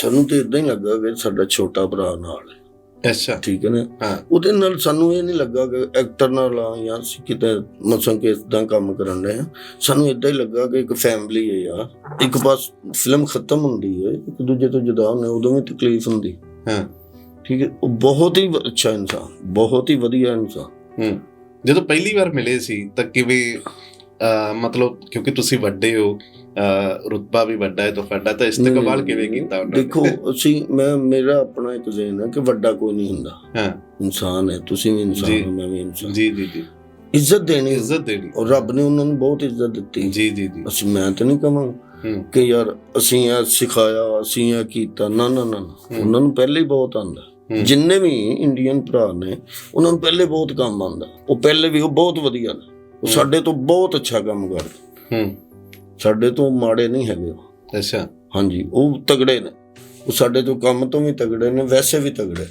ਸਾਨੂੰ ਤੇ ਇਦਾਂ ਹੀ ਲੱਗਾ ਕਿ ਸਾਡਾ ਛੋਟਾ ਭਰਾ ਨਾਲ ਹੈ। ਅੱਛਾ। ਠੀਕ ਹੈ ਨਾ? ਹਾਂ। ਉਹਦੇ ਨਾਲ ਸਾਨੂੰ ਇਹ ਨਹੀਂ ਲੱਗਾ ਕਿ ਐਕਟਰ ਨਾਲ ਆ ਜਾਂ ਅਸੀਂ ਕਿਤੇ ਮਸਾਂ ਕਿ ਇਦਾਂ ਕੰਮ ਕਰਨ ਰਹੇ ਆ। ਸਾਨੂੰ ਇਦਾਂ ਹੀ ਲੱਗਾ ਕਿ ਇੱਕ ਫੈਮਿਲੀ ਹੈ ਯਾਰ। ਇੱਕ ਪਾਸ ਫਿਲਮ ਖਤਮ ਹੁੰਦੀ ਹੈ ਇੱਕ ਦੂਜੇ ਤੋਂ ਜੁਦਾ ਹੁੰਦੇ ਉਦੋਂ ਵੀ ਤਕਲੀਫ ਹੁੰਦੀ। ਹਾਂ। ਠੀਕ ਹੈ? ਉਹ ਬਹੁਤ ਹੀ ਅੱਛਾ ਇਨਸਾਨ ਬਹੁਤ ਹੀ ਵਧੀਆ ਇਨਸਾਨ। ਹੂੰ। ਜਦੋਂ ਪਹਿਲੀ ਵਾਰ ਮਿਲੇ ਸੀ ਤਾਂ ਕਿਵੇਂ ਮਤਲਬ ਕਿਉਂਕਿ ਤੁਸੀਂ ਵੱਡੇ ਹੋ ਰੁਤਬਾ ਵੀ ਵੱਡਾ ਹੈ ਤੁਹਾਡਾ ਤਾਂ ਇਸਤਕਬਾਲ ਕਿਵੇਂ ਕੀਤਾ ਉਹਨਾਂ ਨੇ? ਦੇਖੋ ਅਸੀਂ ਮੈਂ ਮੇਰਾ ਆਪਣਾ ਇੱਕ ਜ਼ੇਨ ਹੈ ਕਿ ਵੱਡਾ ਕੋਈ ਨਹੀਂ ਹੁੰਦਾ। ਹਾਂ। ਇਨਸਾਨ ਹੈ ਤੁਸੀਂ ਵੀ ਇਨਸਾਨ। ਹੋ ਮੈਂ ਵੀ ਇਨਸਾਨ। ਜੀ ਜੀ ਜੀ। ਇੱਜ਼ਤ ਦੇਣੀ। ਇੱਜ਼ਤ ਦੇਣੀ। ਔਰ ਰੱਬ ਨੇ ਉਹਨਾਂ ਨੂੰ ਬਹੁਤ ਇੱਜ਼ਤ ਦਿੱਤੀ। ਜੀ ਜੀ ਜੀ। ਅਸੀਂ ਮੈਂ ਤਾਂ ਨਹੀਂ ਕਹਾਂ ਕਿ ਯਾਰ ਅਸੀਂ ਇਹ ਸਿਖਾਇਆ ਅਸੀਂ ਇਹ ਕੀਤਾ। ਨਾ ਨਾ ਨਾ। ਉਹਨਾਂ ਨੂੰ ਪਹਿਲੇ ਹੀ ਬਹੁਤ ਆਂਦਾ। ਜਿੰਨੇ ਵੀ ਇੰਡੀਅਨ ਭਰਾ ਨੇ ਉਹਨਾਂ ਨੂੰ ਪਹਿਲੇ ਬਹੁਤ ਕੰਮ ਆਂਦਾ ਉਹ ਪਹਿਲੇ ਵੀ ਉਹ ਬਹੁਤ ਵਧੀਆ ਨੇ। ਉਹ। ਸਾਡੇ ਤੋਂ ਬਹੁਤ ਅੱਛਾ ਕੰਮ ਕਰਦੇ। ਹੂੰ। ਸਾਡੇ ਤੋਂ ਮਾੜੇ ਨਹੀਂ ਹੈਗੇ ਉਹ। ਅੱਛਾ। ਹਾਂਜੀ ਉਹ ਤਗੜੇ ਨੇ। ਉਹ ਸਾਡੇ ਤੋਂ ਕੰਮ ਤੋਂ ਵੀ ਤਗੜੇ ਨੇ ਵੈਸੇ ਵੀ ਤਗੜੇ।